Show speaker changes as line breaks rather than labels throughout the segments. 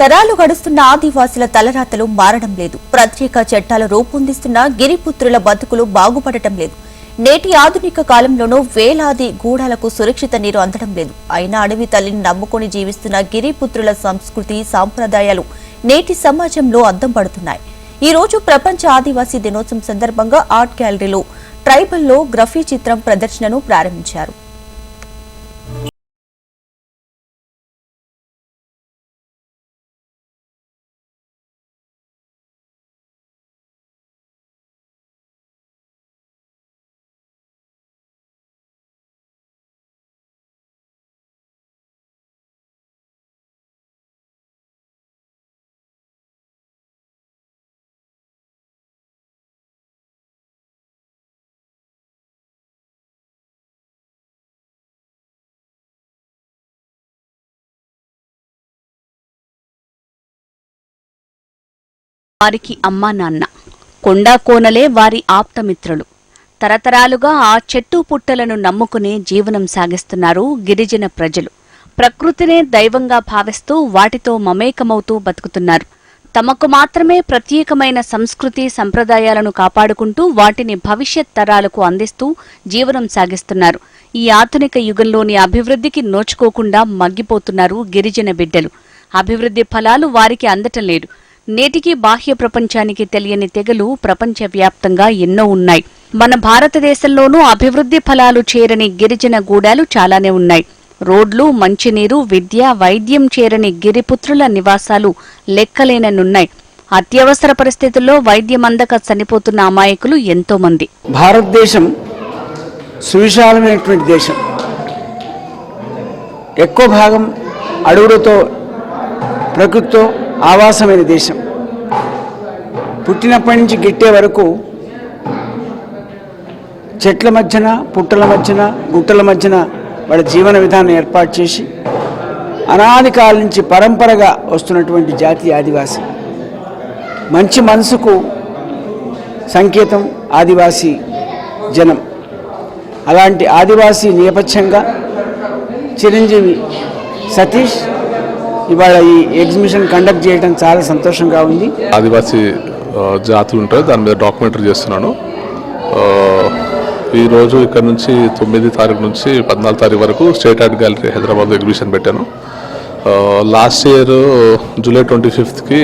తరాలు గడుస్తున్న ఆదివాసుల తలరాతలు మారడం లేదు. ప్రత్యేక చట్టాలు రూపొందిస్తున్న గిరిపుత్రుల బతుకులు బాగుపడటం లేదు. నేటి ఆధునిక కాలంలోనూ వేలాది గూడాలకు సురక్షిత నీరు అందడం లేదు. అయినా అడవి తల్లిని నమ్ముకొని జీవిస్తున్న గిరిపుత్రుల సంస్కృతి సాంప్రదాయాలు నేటి సమాజంలో అద్దం పడుతున్నాయి. ఈ రోజు ప్రపంచ ఆదివాసీ దినోత్సవం సందర్భంగా ఆర్ట్ గ్యాలరీలో ట్రైబల్లో గ్రఫీ చిత్రం ప్రదర్శనను ప్రారంభించారు.
వారికి అమ్మా నాన్న. కొండా కోనలే వారి ఆప్తమిత్రులు. తరతరాలుగా ఆ చెట్టు పుట్టలను నమ్ముకునే జీవనం సాగిస్తున్నారు గిరిజన ప్రజలు. ప్రకృతినే దైవంగా భావిస్తూ వాటితో మమేకమవుతూ బతుకుతున్నారు. తమకు మాత్రమే ప్రత్యేకమైన సంస్కృతి సంప్రదాయాలను కాపాడుకుంటూ వాటిని భవిష్యత్ తరాలకు అందిస్తూ జీవనం సాగిస్తున్నారు. ఈ ఆధునిక యుగంలోని అభివృద్ధికి నోచుకోకుండా మగ్గిపోతున్నారు గిరిజన బిడ్డలు. అభివృద్ధి ఫలాలు వారికి అందటం లేదు. నేటికి బాహ్య ప్రపంచానికి తెలియని తెగలు ప్రపంచవ్యాప్తంగా ఎన్నో ఉన్నాయి. మన భారతదేశంలోనూ అభివృద్ధి ఫలాలు చేరని గిరిజన గూడాలు చాలానే ఉన్నాయి. రోడ్లు మంచినీరు విద్య వైద్యం చేరని గిరిపుత్రుల నివాసాలు లెక్కలేనన్నున్నాయి. అత్యవసర పరిస్థితుల్లో వైద్యం అందక చనిపోతున్న అమాయకులు ఎంతో మంది
భారతదేశం సువిశాలమైనటువంటి దేశం. ఎక్కువ భాగం అడవులతో ప్రకృతితో ఆవాసమైన దేశం. పుట్టినప్పటి నుంచి గిట్టే వరకు చెట్ల మధ్యన పుట్టల మధ్యన గుట్టల మధ్యన వాళ్ళ జీవన విధానం ఏర్పాటు చేసి అనాది కాలం నుంచి పరంపరగా వస్తున్నటువంటి జాతి ఆదివాసి. మంచి మనసుకు సంకేతం ఆదివాసీ జనం. అలాంటి ఆదివాసీ నేపథ్యంగా చిరంజీవి సతీష్ ఇవాళ ఈ ఎగ్జిబిషన్ కండక్ట్ చేయడం చాలా సంతోషంగా ఉంది.
ఆదివాసీ జాతులు ఉంటాయి దాని మీద డాక్యుమెంటరీ చేస్తున్నాను. ఈరోజు ఇక్కడ నుంచి తొమ్మిది తారీఖు నుంచి పద్నాలుగు తారీఖు వరకు స్టేట్ ఆర్ట్ గ్యాలరీ హైదరాబాద్లో ఎగ్జిబిషన్ పెట్టాను. Last year July twenty ఫిఫ్త్కి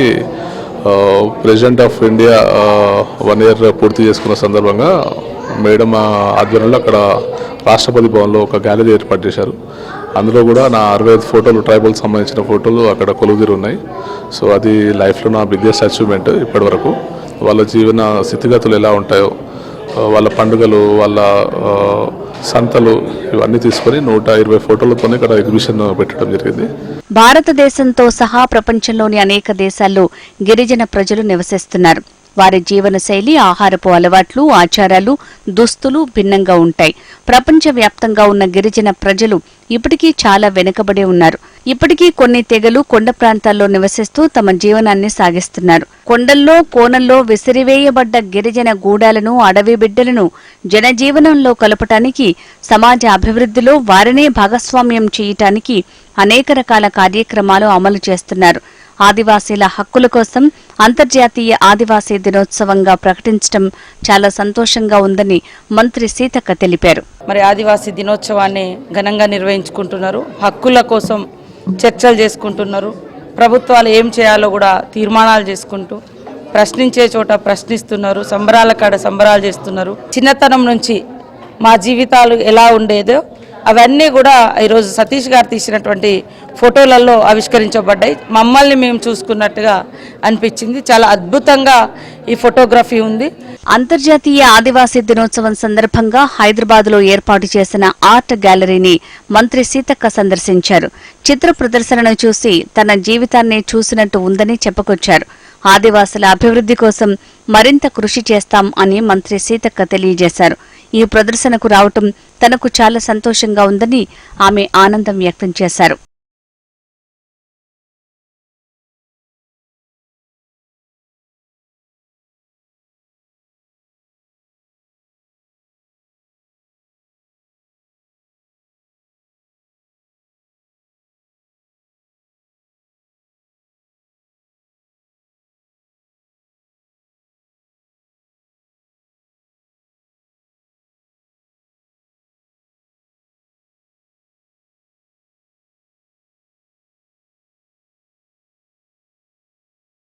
president of India one year పూర్తి చేసుకున్న సందర్భంగా మేడం ఆధ్వర్యంలో అక్కడ రాష్ట్రపతి భవన్లో ఒక గ్యాలరీ ఏర్పాటు చేశారు. అందులో కూడా నా అరవై ఐదు ఫోటోలు ట్రైబల్ సంబంధించిన ఫోటోలు అక్కడ కొలువుదీరు ఉన్నాయి. సో అది లైఫ్లో నా బిగ్గెస్ట్ అచీవ్మెంట్ ఇప్పటి వరకు వాళ్ళ జీవన స్థితిగతులు ఎలా ఉంటాయో వాళ్ళ పండుగలు వాళ్ళ సంతలు ఇవన్నీ తీసుకొని నూట ఇరవై ఫోటోలతోనే ఇక్కడ ఎగ్జిబిషన్ పెట్టడం జరిగింది.
భారతదేశంతో సహా ప్రపంచంలోని అనేక దేశాల్లో గిరిజన ప్రజలు నివసిస్తున్నారు. వారి జీవనశైలి ఆహారపు అలవాట్లు ఆచారాలు దుస్తులు భిన్నంగా ఉంటాయి. ప్రపంచవ్యాప్తంగా ఉన్న గిరిజన ప్రజలు ఇప్పటికీ చాలా వెనుకబడి ఉన్నారు. ఇప్పటికీ కొన్ని తెగలు కొండ ప్రాంతాల్లో నివసిస్తూ తమ జీవనాన్ని సాగిస్తున్నారు. కొండల్లో కోనల్లో విసిరివేయబడ్డ గిరిజన గూడాలను అడవి బిడ్డలను జనజీవనంలో కలపటానికి సమాజ అభివృద్ధిలో వారినే భాగస్వామ్యం చేయటానికి అనేక రకాల కార్యక్రమాలు అమలు చేస్తున్నారు. ఆదివాసీల హక్కుల కోసం అంతర్జాతీయ ఆదివాసీ దినోత్సవంగా ప్రకటించడం చాలా సంతోషంగా ఉందని మంత్రి సీతక్క తెలిపారు.
మరి ఆదివాసీ దినోత్సవాన్ని ఘనంగా నిర్వహించుకుంటున్నారు. హక్కుల కోసం చర్చలు చేసుకుంటున్నారు. ప్రభుత్వాలు ఏం చేయాలో కూడా తీర్మానాలు చేసుకుంటూ ప్రశ్నించే చోట ప్రశ్నిస్తున్నారు. సంబరాల కాడ సంబరాలు చేస్తున్నారు. చిన్నతనం నుంచి మా జీవితాలు ఎలా ఉండేదో అవన్నీ కూడా ఈరోజు సతీష్ గారు తీసినటువంటి ఫోటోలలో ఆవిష్కరించబడ్డాయి. మమ్మల్ని మేము చూసుకున్నట్టుగా అనిపించింది. చాలా అద్భుతంగా ఈ ఫోటోగ్రఫీ ఉంది.
అంతర్జాతీయ ఆదివాసీ దినోత్సవం సందర్భంగా హైదరాబాద్లో ఏర్పాటు చేసిన ఆర్ట్ గ్యాలరీని మంత్రి సీతక్క సందర్శించారు. చిత్ర ప్రదర్శనను చూసి తన జీవితాన్ని చూసినట్టు ఉందని చెప్పుకొచ్చారు. ఆదివాసుల అభివృద్ధి కోసం మరింత కృషి చేస్తాం అని మంత్రి సీతక్క తెలియజేశారు. ఈ ప్రదర్శనకు రావటం తనకు చాలా సంతోషంగా ఉందని ఆమె ఆనందం వ్యక్తం చేశారు.